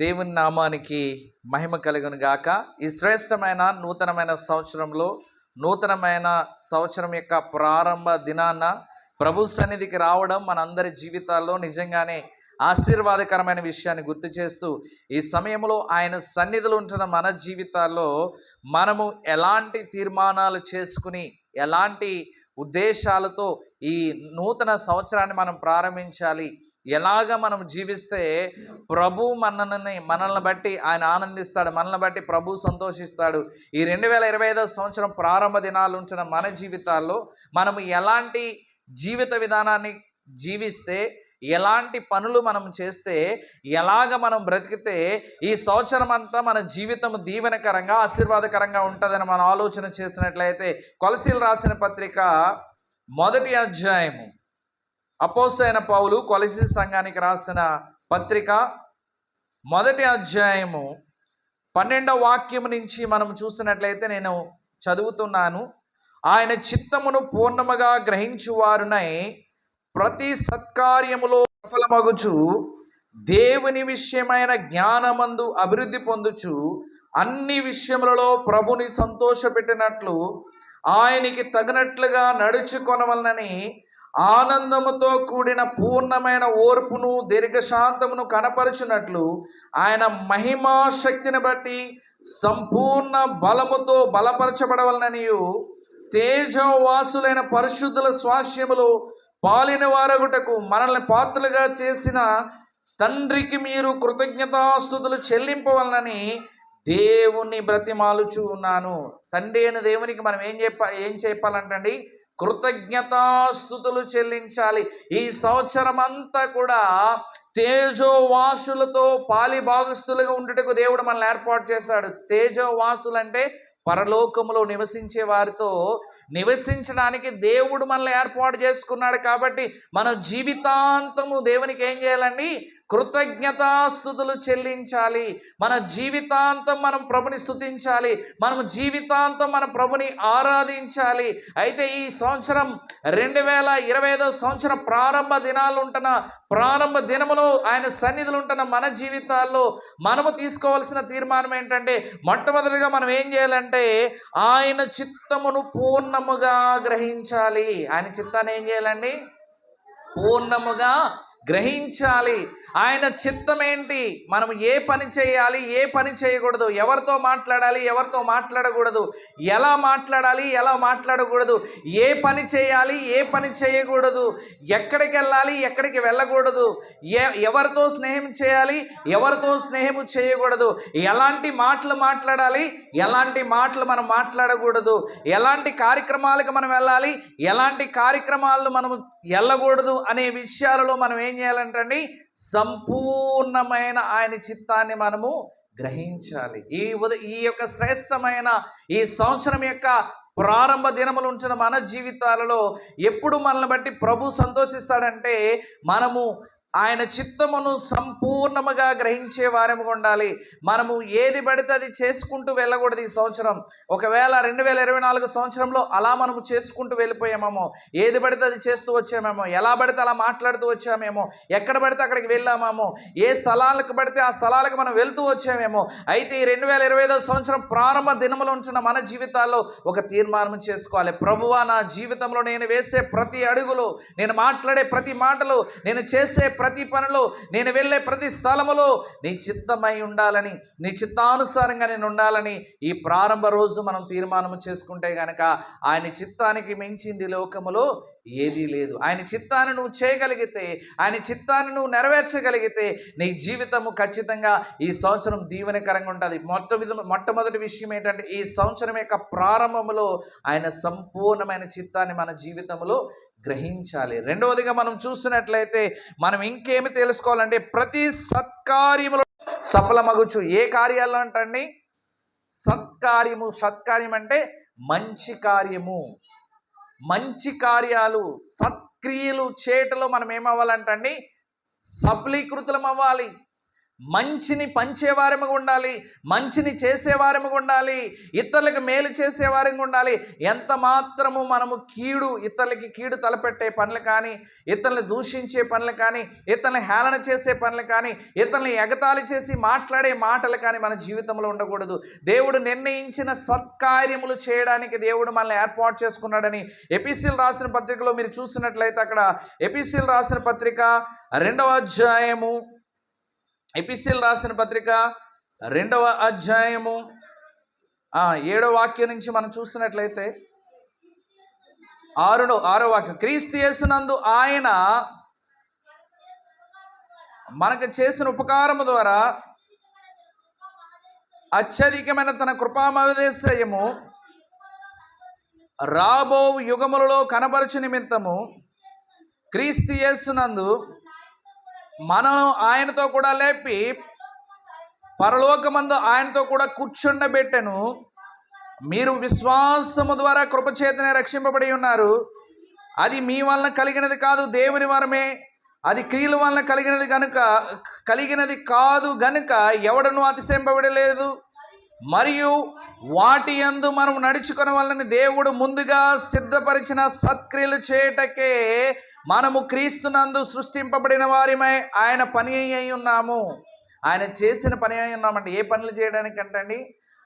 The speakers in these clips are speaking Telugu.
దేవుని నామానికి మహిమ కలుగును గాక. ఈ శ్రేష్టమైన నూతనమైన సంవత్సరంలో నూతనమైన సంవత్సరం యొక్క ప్రారంభ దినాన ప్రభు సన్నిధికి రావడం మనందరి జీవితాల్లో నిజంగానే ఆశీర్వాదకరమైన విషయాన్ని గుర్తు చేస్తూ ఈ సమయంలో ఆయన సన్నిధిలో ఉంటున్న మన జీవితాల్లో మనము ఎలాంటి తీర్మానాలు చేసుకుని ఎలాంటి ఉద్దేశాలతో ఈ నూతన సంవత్సరాన్ని మనం ప్రారంభించాలి ఎలాగ మనం జీవిస్తే ప్రభు మనల్ని మనల్ని బట్టి ఆయన ఆనందిస్తాడు మనల్ని బట్టి ప్రభు సంతోషిస్తాడు. ఈ రెండు వేల ఇరవై ఐదో సంవత్సరం ప్రారంభ దినాలు ఉంచిన మన జీవితాల్లో మనము ఎలాంటి జీవిత విధానాన్ని జీవిస్తే ఎలాంటి పనులు మనం చేస్తే ఎలాగ మనం బ్రతికితే ఈ సంవత్సరం అంతా మన జీవితం దీవెనకరంగా ఆశీర్వాదకరంగా ఉంటుందని మనం ఆలోచన చేసినట్లయితే కొలసీలు రాసిన పత్రిక మొదటి అధ్యాయము. అపోసైన పౌలు కొలసి సంఘానికి రాసిన పత్రిక మొదటి అధ్యాయము పన్నెండవ వాక్యం నుంచి మనం చూసినట్లయితే నేను చదువుతున్నాను. ఆయన చిత్తమును పూర్ణముగా గ్రహించువారునై ప్రతి సత్కార్యములో సఫలమగుచు దేవుని విషయమైన జ్ఞానమందు అభివృద్ధి పొందుచు అన్ని విషయములలో ప్రభుని సంతోషపెట్టినట్లు ఆయనకి తగినట్లుగా నడుచుకొనవలనని ఆనందముతో కూడిన పూర్ణమైన ఓర్పును దీర్ఘశాంతమును కనపరచునట్లు ఆయన మహిమా శక్తిని బట్టి సంపూర్ణ బలముతో బలపరచబడవలననియు తేజవాసులైన పరిశుద్ధుల స్వాస్యములు పాలిన వారగుటకు మనల్ని పాత్రలుగా చేసిన తండ్రికి మీరు కృతజ్ఞతాస్థుతులు చెల్లింపవలనని దేవుణ్ణి బ్రతిమాలుచు ఉన్నాను. తండ్రి అయిన దేవునికి మనం ఏం చెప్ప ఏం చెప్పాలంటండి? కృతజ్ఞతాస్థుతులు చెల్లించాలి. ఈ సంవత్సరం అంతా కూడా తేజోవాసులతో పాలి భాగస్థులుగా ఉండుటకు దేవుడు మనల్ని ఏర్పాటు చేశాడు. తేజోవాసులు అంటే పరలోకములో నివసించే వారితో నివసించడానికి దేవుడు మనల్ని ఏర్పాటు చేసుకున్నాడు కాబట్టి మనం జీవితాంతము దేవునికి ఏం చేయాలండి? కృతజ్ఞతాస్థుతులు చెల్లించాలి. మన జీవితాంతం మనం ప్రభుని స్థుతించాలి మనం జీవితాంతం మన ప్రభుని ఆరాధించాలి. అయితే ఈ సంవత్సరం రెండు వేల ఇరవై ఐదో సంవత్సరం ప్రారంభ దినాలు ఉంటున్న ప్రారంభ దినములో ఆయన సన్నిధులు ఉంటున్న మన జీవితాల్లో మనము తీసుకోవాల్సిన తీర్మానం ఏంటంటే మొట్టమొదటిగా మనం ఏం చేయాలంటే ఆయన చిత్తమును పూర్ణముగా గ్రహించాలి. ఆయన చిత్తాన్ని ఏం చేయాలండి? పూర్ణముగా గ్రహించాలి. ఆయన చిత్తం ఏంటి మనం ఏ పని చేయాలి ఏ పని చేయకూడదు ఎవరితో మాట్లాడాలి ఎవరితో మాట్లాడకూడదు ఎలా మాట్లాడాలి ఎలా మాట్లాడకూడదు ఏ పని చేయాలి ఏ పని చేయకూడదు ఎక్కడికి వెళ్ళాలి ఎక్కడికి వెళ్ళకూడదు ఏ ఎవరితో స్నేహం చేయాలి ఎవరితో స్నేహం చేయకూడదు ఎలాంటి మాటలు మాట్లాడాలి ఎలాంటి మాటలు మనం మాట్లాడకూడదు ఎలాంటి కార్యక్రమాలకు మనం వెళ్ళాలి ఎలాంటి కార్యక్రమాలను మనం వెళ్ళకూడదు అనే విషయాలలో మనం ఏం చేయాలంటండి? సంపూర్ణమైన ఆయన చిత్తాన్ని మనము గ్రహించాలి. ఈ ఉద ఈ యొక్క శ్రేష్టమైన ఈ సంవత్సరం యొక్క ప్రారంభ దినములు ఉంటున్న మన జీవితాలలో ఎప్పుడు మనల్ని బట్టి ప్రభు సంతోషిస్తాడంటే మనము ఆయన చిత్తమును సంపూర్ణముగా గ్రహించే వారముగా ఉండాలి. మనము ఏది పడితే అది చేసుకుంటూ వెళ్ళకూడదు ఈ సంవత్సరం. ఒకవేళ రెండు వేల ఇరవై నాలుగు సంవత్సరంలో అలా మనము చేసుకుంటూ వెళ్ళిపోయామేమో ఏది పడితే అది చేస్తూ వచ్చామేమో ఎలా పడితే అలా మాట్లాడుతూ వచ్చామేమో ఎక్కడ పడితే అక్కడికి వెళ్ళామేమో ఏ స్థలాలకు పడితే ఆ స్థలాలకు మనం వెళ్తూ వచ్చామేమో అయితే ఈ రెండు వేల ఇరవై ఐదో సంవత్సరం ప్రారంభ దినములు ఉంటున్న మన జీవితాల్లో ఒక తీర్మానం చేసుకోవాలి. ప్రభువా నా జీవితంలో నేను వేసే ప్రతి అడుగులో నేను మాట్లాడే ప్రతి మాటలు నేను చేసే ప్రతి పనిలో నేను వెళ్ళే ప్రతి స్థలములో నీ చిత్తమై ఉండాలని నీ చిత్తానుసారంగా నేను ఉండాలని ఈ ప్రారంభ రోజు మనం తీర్మానం చేసుకుంటే గనక ఆయన చిత్తానికి మించింది లోకములో ఏదీ లేదు. ఆయన చిత్తాన్ని నువ్వు చేయగలిగితే ఆయన చిత్తాన్ని నువ్వు నెరవేర్చగలిగితే నీ జీవితము ఖచ్చితంగా ఈ సంవత్సరం దీవెనకరంగా ఉంటుంది. మొట్ట మొట్టమొదటి విషయం ఏంటంటే ఈ సంవత్సరం యొక్క ప్రారంభంలో ఆయన సంపూర్ణమైన చిత్తాన్ని మన జీవితంలో గ్రహించాలి. రెండవదిగా మనం చూసినట్లయితే మనం ఇంకేమి తెలుసుకోవాలంటే ప్రతి సత్కార్యములో సఫలమగుచు. ఏ కార్యాలు అంటండి? సత్కార్యము. సత్కార్యం అంటే మంచి కార్యము. మంచి కార్యాలు. సత్క్రియలు చేటలో మనం ఏమవ్వాలంటండి? సఫలీకృతులం అవ్వాలి మంచిని పంచేవారముగా ఉండాలి మంచిని చేసేవారముగా ఉండాలి ఇతరులకు మేలు చేసేవారంగా ఉండాలి. ఎంత మాత్రము మనము కీడు ఇతరులకి కీడు తలపెట్టే పనులు కానీ ఇతరులను దూషించే పనులు కానీ ఇతరులను హేళన చేసే పనులు కానీ ఇతరులను ఎగతాళి చేసి మాట్లాడే మాటలు కానీ మన జీవితంలో ఉండకూడదు. దేవుడు నిర్ణయించిన సత్కార్యములు చేయడానికి దేవుడు మనల్ని ఏర్పాటు చేసుకున్నాడని ఎపిసిల్ రాసిన పత్రికలో మీరు చూసినట్లయితే అక్కడ ఎపిసిల్ రాసిన పత్రిక రెండవ అధ్యాయము ఎపిసిల్ రాసిన పత్రిక రెండవ అధ్యాయము. ఏడో ఏడవ వాక్యం నుంచి మనం చూసినట్లయితే ఆరులో ఆరో వాక్యం. క్రీస్తు చేసినందు ఆయన మనకు చేసిన ఉపకారము ద్వారా అత్యధికమైన తన కృపామదేశయము రాబో యుగములలో కనబరచు నిమిత్తము క్రీస్తు చేస్తున్నందు మనం ఆయనతో కూడా లేపి పరలోకమందు ఆయనతో కూడా కూర్చుండబెట్టెను. మీరు విశ్వాసము ద్వారా కృపచేతనే రక్షింపబడి ఉన్నారు. అది మీ వలన కలిగినది కాదు దేవుని వరమే. అది క్రియల వలన కలిగినది కనుక కలిగినది కాదు గనుక ఎవడను అతిశయింపబడలేదు. మరియు వాటి యందు మనం నడుచుకున్న వలన దేవుడు ముందుగా సిద్ధపరిచిన సత్క్రియలు చేయటకే మనము క్రీస్తునందు సృష్టింపబడిన వారిమై ఆయన పని అయి ఉన్నాము. ఆయన చేసిన పని అయి ఉన్నామంటే ఏ పనులు చేయడానికి అంటండి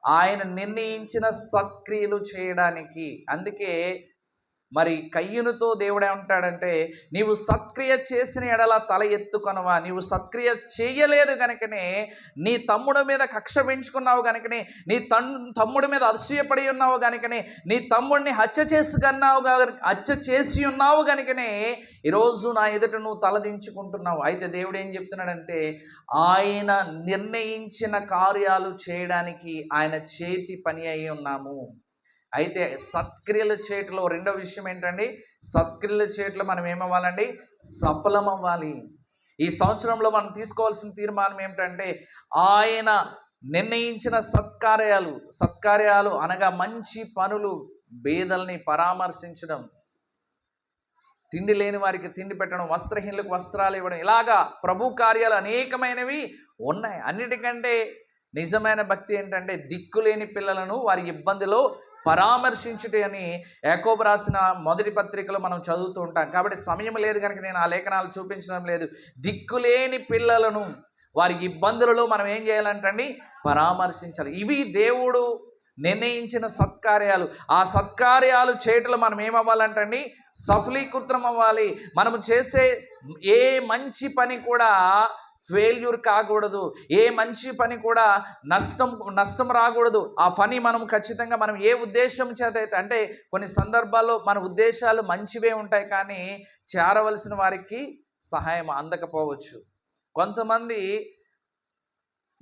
ఆయన నిర్ణయించిన సత్క్రియలు చేయడానికి. అందుకే మరి కయ్యనుతో దేవుడే ఉంటాడంటే నీవు సత్క్రియ చేసిన ఎడల తల ఎత్తుకొనవా? నీవు సత్క్రియ చేయలేదు కనుకనే నీ తమ్ముడు మీద కక్ష పెంచుకున్నావు కనుకనే నీ తన్ తమ్ముడి మీద అతిశయపడి ఉన్నావు కనుకనే నీ తమ్ముడిని హత్య చేసుకున్నావు హత్య చేసి ఉన్నావు కనుకనే ఈరోజు నా ఎదుట నువ్వు తలదించుకుంటున్నావు అయితే దేవుడు ఏం చెప్తున్నాడంటే ఆయన నిర్ణయించిన కార్యాలు చేయడానికి ఆయన చేతి పని అయి ఉన్నాము. అయితే సత్క్రియలు చేయటంలో రెండో విషయం ఏంటండి? సత్క్రియలు చేయటంలో మనం ఏమవ్వాలండి? సఫలం అవ్వాలి ఈ సంవత్సరంలో మనం తీసుకోవాల్సిన తీర్మానం ఏమిటంటే ఆయన నిర్ణయించిన సత్కార్యాలు సత్కార్యాలు అనగా మంచి పనులు బేదల్ని పరామర్శించడం తిండి లేని వారికి తిండి పెట్టడం వస్త్రహీనులకు వస్త్రాలు ఇవ్వడం ఇలాగా ప్రభు కార్యాలు అనేకమైనవి ఉన్నాయి. అన్నిటికంటే నిజమైన భక్తి ఏంటంటే దిక్కులేని పిల్లలను వారి ఇబ్బందిలో పరామర్శించుట అని యాకోబు రాసిన మొదటి పత్రికలో మనం చదువుతూ ఉంటాం. కాబట్టి సమయం లేదు కనుక నేను ఆ లేఖనాలు చూపించడం లేదు. దిక్కులేని పిల్లలను వారి ఇబ్బందులలో మనం ఏం చేయాలంటండి పరామర్శించాలి. ఇవి దేవుడు నిర్ణయించిన సత్కార్యాలు. ఆ సత్కార్యాలు చేయటంలో మనం ఏమవ్వాలంటండి సఫలీకృతం అవ్వాలి. మనము చేసే ఏ మంచి పని కూడా ఫెయిల్యూర్ కాకూడదు. ఏ మంచి పని కూడా నష్టం నష్టం రాకూడదు. ఆ పని మనం ఖచ్చితంగా మనం ఏ ఉద్దేశం చేత అయితే అంటే కొన్ని సందర్భాల్లో మన ఉద్దేశాలు మంచివే ఉంటాయి కానీ చేరవలసిన వారికి సహాయం అందకపోవచ్చు. కొంతమంది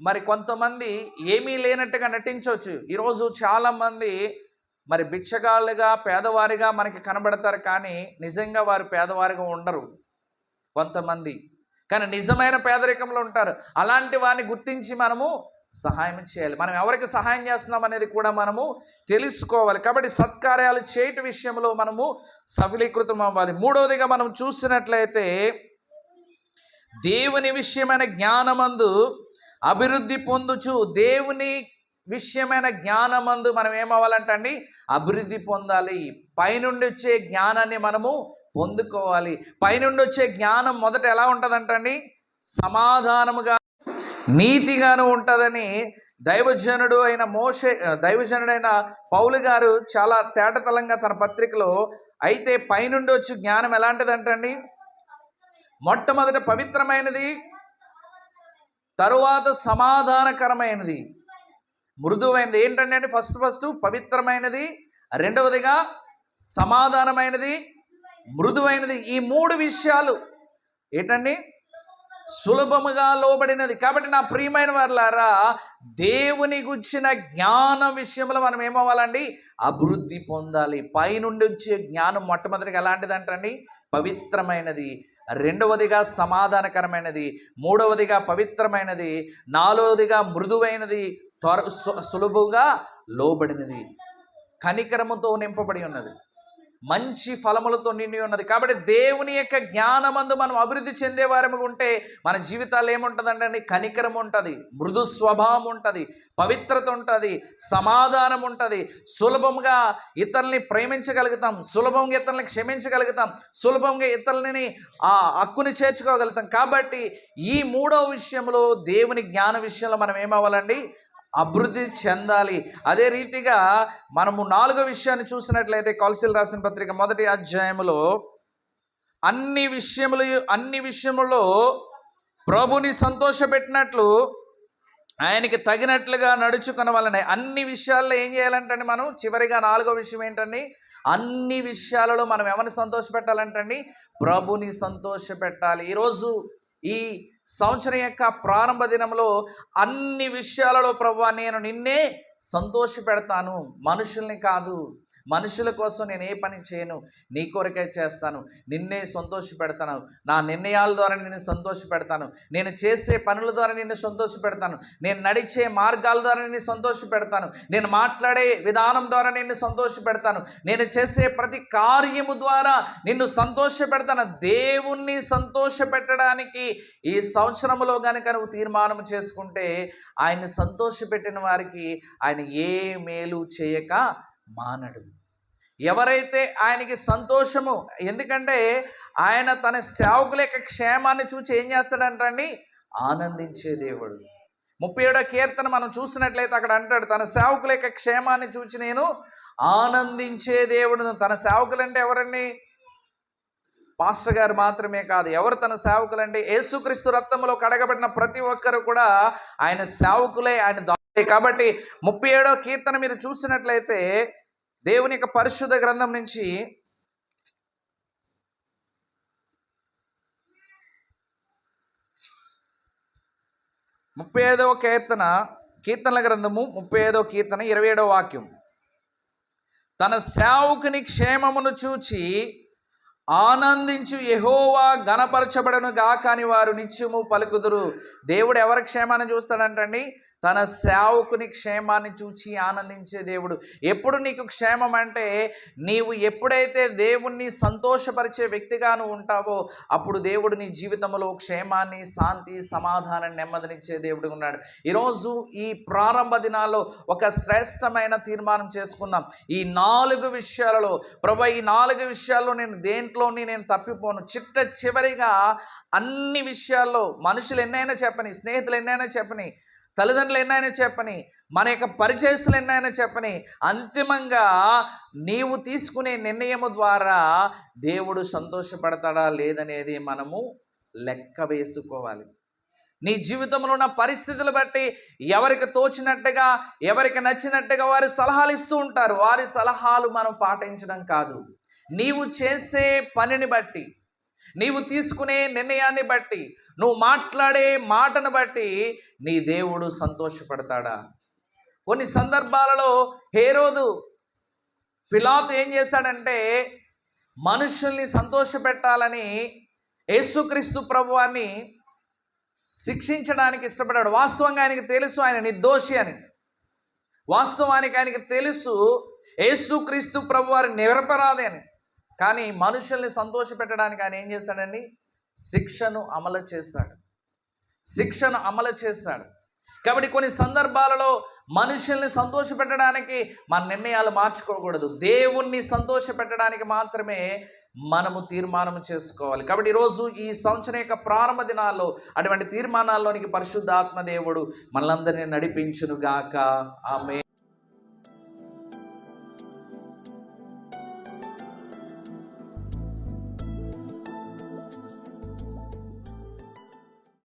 మరి కొంతమంది ఏమీ లేనట్టుగా నటించవచ్చు. ఈరోజు చాలామంది మరి భిక్షగాళ్ళుగా పేదవారిగా మనకి కనబడతారు కానీ నిజంగా వారు పేదవారిగా ఉండరు. కొంతమంది కానీ నిజమైన పేదరికంలో ఉంటారు. అలాంటి వారిని గుర్తించి మనము సహాయం చేయాలి. మనం ఎవరికి సహాయం చేస్తున్నాం అనేది కూడా మనము తెలుసుకోవాలి. కాబట్టి సత్కార్యాలు చేయటం విషయంలో మనము సఫలీకృతం అవ్వాలి. మూడవదిగా మనం చూసినట్లయితే దేవుని విషయమైన జ్ఞానమందు అభివృద్ధి పొందుచు దేవుని విషయమైన జ్ఞానమందు మనం ఏమవ్వాలంటే అండి? అభివృద్ధి పొందాలి. పైనుండి వచ్చే జ్ఞానాన్ని మనము పొందుకోవాలి. పైనుండి వచ్చే జ్ఞానం మొదట ఎలా ఉంటుందంటండి? సమాధానముగా నీతిగాను ఉంటుందని దైవజనుడు అయిన మోషే దైవజనుడైన పౌలు గారు చాలా తేటతలంగా తన పత్రికలో అయితే పైనుండి వచ్చే జ్ఞానం ఎలాంటిదంటండి? మొట్టమొదట పవిత్రమైనది తరువాత సమాధానకరమైనది. మృదువైనది. ఏంటంటే అండి ఫస్ట్ ఫస్ట్? పవిత్రమైనది. రెండవదిగా సమాధానమైనది. మృదువైనది. ఈ మూడు విషయాలు ఏంటండి? సులభముగా లోబడినది. కాబట్టి నా ప్రియమైన వారులారా దేవుని గుచ్చిన జ్ఞాన విషయంలో మనం ఏమవ్వాలండి? అభివృద్ధి పొందాలి. పైనుండి వచ్చే జ్ఞానం మొట్టమొదటిగా ఎలాంటిదంటండి పవిత్రమైనది. రెండవదిగా సమాధానకరమైనది. మూడవదిగా పవిత్రమైనది. నాలుగవదిగా మృదువైనది. త్వర సు- లోబడినది. కనికరముతో నింపబడి ఉన్నది. మంచి ఫలములతో నిండి ఉన్నది. కాబట్టి దేవుని యొక్క జ్ఞానమందు మనం అభివృద్ధి చెందేవారము ఉంటే మన జీవితాలు ఏముంటుందండి కనికరం ఉంటుంది మృదు స్వభావం ఉంటుంది పవిత్రత ఉంటుంది సమాధానం ఉంటుంది. సులభంగా ఇతరుల్ని ప్రేమించగలుగుతాం సులభంగా ఇతరుల్ని క్షమించగలుగుతాం సులభంగా ఇతరులని ఆ హక్కుని చేర్చుకోగలుగుతాం. కాబట్టి ఈ మూడో విషయంలో దేవుని జ్ఞాన విషయంలో మనం ఏమవ్వాలండి? అభివృద్ధి చెందాలి. అదే రీతిగా మనము నాలుగో విషయాన్ని చూసినట్లయితే కౌల్సిల్ రాసిన పత్రిక మొదటి అధ్యాయములో అన్ని విషయములు అన్ని విషయములో ప్రభుని సంతోషపెట్టినట్లు ఆయనకి తగినట్లుగా నడుచుకున్న వలన అన్ని విషయాల్లో ఏం చేయాలంటండి మనం? చివరిగా నాలుగో విషయం ఏంటండి? అన్ని విషయాలలో మనం ఎవరిని సంతోషపెట్టాలంటండి? ప్రభుని సంతోషపెట్టాలి. ఈరోజు ఈ సంవత్సరం యొక్క ప్రారంభ దినంలో అన్ని విషయాలలో ప్రభు నేను నిన్నే సంతోష పెడతాను మనుషుల్ని కాదు. మనుషుల కోసం నేను ఏ పని చేయను? నీ కొరకే చేస్తాను. నిన్నే సంతోష పెడతాను నా నిర్ణయాల ద్వారా నిన్ను సంతోష పెడతాను నేను చేసే పనుల ద్వారా నిన్ను సంతోష పెడతాను నేను నడిచే మార్గాల ద్వారా నిన్ను సంతోష పెడతాను నేను మాట్లాడే విధానం ద్వారా నిన్ను సంతోష పెడతాను నేను చేసే ప్రతి కార్యము ద్వారా నిన్ను సంతోష పెడతాను దేవుణ్ణి సంతోష పెట్టడానికి ఈ సంవత్సరంలో కనుక నువ్వు తీర్మానం చేసుకుంటే ఆయన్ని సంతోషపెట్టిన వారికి ఆయన ఏ మేలు చేయక మానడు. ఎవరైతే ఆయనకి సంతోషము ఎందుకంటే ఆయన తన సేవకుల యొక్క క్షేమాన్ని చూసి ఏం చేస్తాడంటండి ఆనందించే దేవుడు. ముప్పై ఏడో కీర్తన మనం చూసినట్లయితే అక్కడ అంటాడు తన సేవకుల యొక్క క్షేమాన్ని చూసి నేను ఆనందించే దేవుడు. తన సేవకులు అంటే ఎవరండి? పాస్టర్ గారు మాత్రమే కాదు ఎవరు తన సేవకులు అంటే యేసుక్రీస్తు రక్తంలో కడగబడిన ప్రతి ఒక్కరు కూడా ఆయన సేవకులే ఆయన దాసులే. కాబట్టి ముప్పై ఏడో కీర్తన మీరు చూసినట్లయితే దేవుని యొక్క పరిశుద్ధ గ్రంథం నుంచి ముప్పై ఐదవ కీర్తన కీర్తనల గ్రంథము ముప్పై ఐదవ కీర్తన ఇరవై ఏడవ వాక్యం. తన సేవకుని క్షేమమును చూచి ఆనందించు ఎహోవా గణపరచబడను గాకాని వారు నిత్యము పలుకుదురు. దేవుడు ఎవరి క్షేమాన్ని చూస్తాడంటండి? తన సేవకుని క్షేమాన్ని చూచి ఆనందించే దేవుడు. ఎప్పుడు నీకు క్షేమం అంటే నీవు ఎప్పుడైతే దేవుణ్ణి సంతోషపరిచే వ్యక్తిగా నువ్వు ఉంటావో అప్పుడు దేవుడు నీ జీవితంలో క్షేమాన్ని శాంతి సమాధానం నెమ్మదినిచ్చే దేవుడు ఉన్నాడు. ఈరోజు ఈ ప్రారంభ దినాల్లో ఒక శ్రేష్టమైన తీర్మానం చేసుకుందాం. ఈ నాలుగు విషయాలలో ప్రభు ఈ నాలుగు విషయాల్లో నేను దేంట్లోని నేను తప్పిపోను. చిట్ట చివరిగా అన్ని విషయాల్లో మనుషులు ఎన్నైనా చెప్పని స్నేహితులు ఎన్నైనా చెప్పని తల్లిదండ్రులు ఎన్నైనా చెప్పని మన యొక్క పరిచయస్తులు ఎన్నైనా చెప్పని అంతిమంగా నీవు తీసుకునే నిర్ణయము ద్వారా దేవుడు సంతోషపడతాడా లేదనేది మనము లెక్క వేసుకోవాలి. నీ జీవితంలో ఉన్న పరిస్థితులు బట్టి ఎవరికి తోచినట్టుగా ఎవరికి నచ్చినట్టుగా వారి సలహాలు ఇస్తూ ఉంటారు. వారి సలహాలు మనం పాటించడం కాదు. నీవు చేసే పనిని బట్టి నీవు తీసుకునే నిర్ణయాన్ని బట్టి నువ్వు మాట్లాడే మాటను బట్టి నీ దేవుడు సంతోషపడతాడా? కొన్ని సందర్భాలలో హేరోదు పిలాతు ఏం చేశాడంటే మనుషుల్ని సంతోషపెట్టాలని యేసుక్రీస్తు ప్రభువాన్ని శిక్షించడానికి ఇష్టపడ్డాడు. వాస్తవంగా ఆయనకి తెలుసు ఆయన నిర్దోషి అని. వాస్తవానికి ఆయనకి తెలుసు యేసుక్రీస్తు ప్రభు వారి నిరపరాధి అని. కానీ మనుషుల్ని సంతోషపెట్టడానికి ఆయన ఏం చేశాడండి? శిక్షను అమలు చేశాడు. శిక్షను అమలు చేశాడు. కాబట్టి కొన్ని సందర్భాలలో మనుషుల్ని సంతోషపెట్టడానికి మన నిర్ణయాలు మార్చుకోకూడదు. దేవుణ్ణి సంతోషపెట్టడానికి మాత్రమే మనము తీర్మానం చేసుకోవాలి. కాబట్టి ఈరోజు ఈ సంవత్సరం యొక్క ప్రారంభ దినాల్లో అటువంటి తీర్మానాల్లోనికి పరిశుద్ధాత్మ దేవుడు మనలందరినీ నడిపించును గాక ఆమె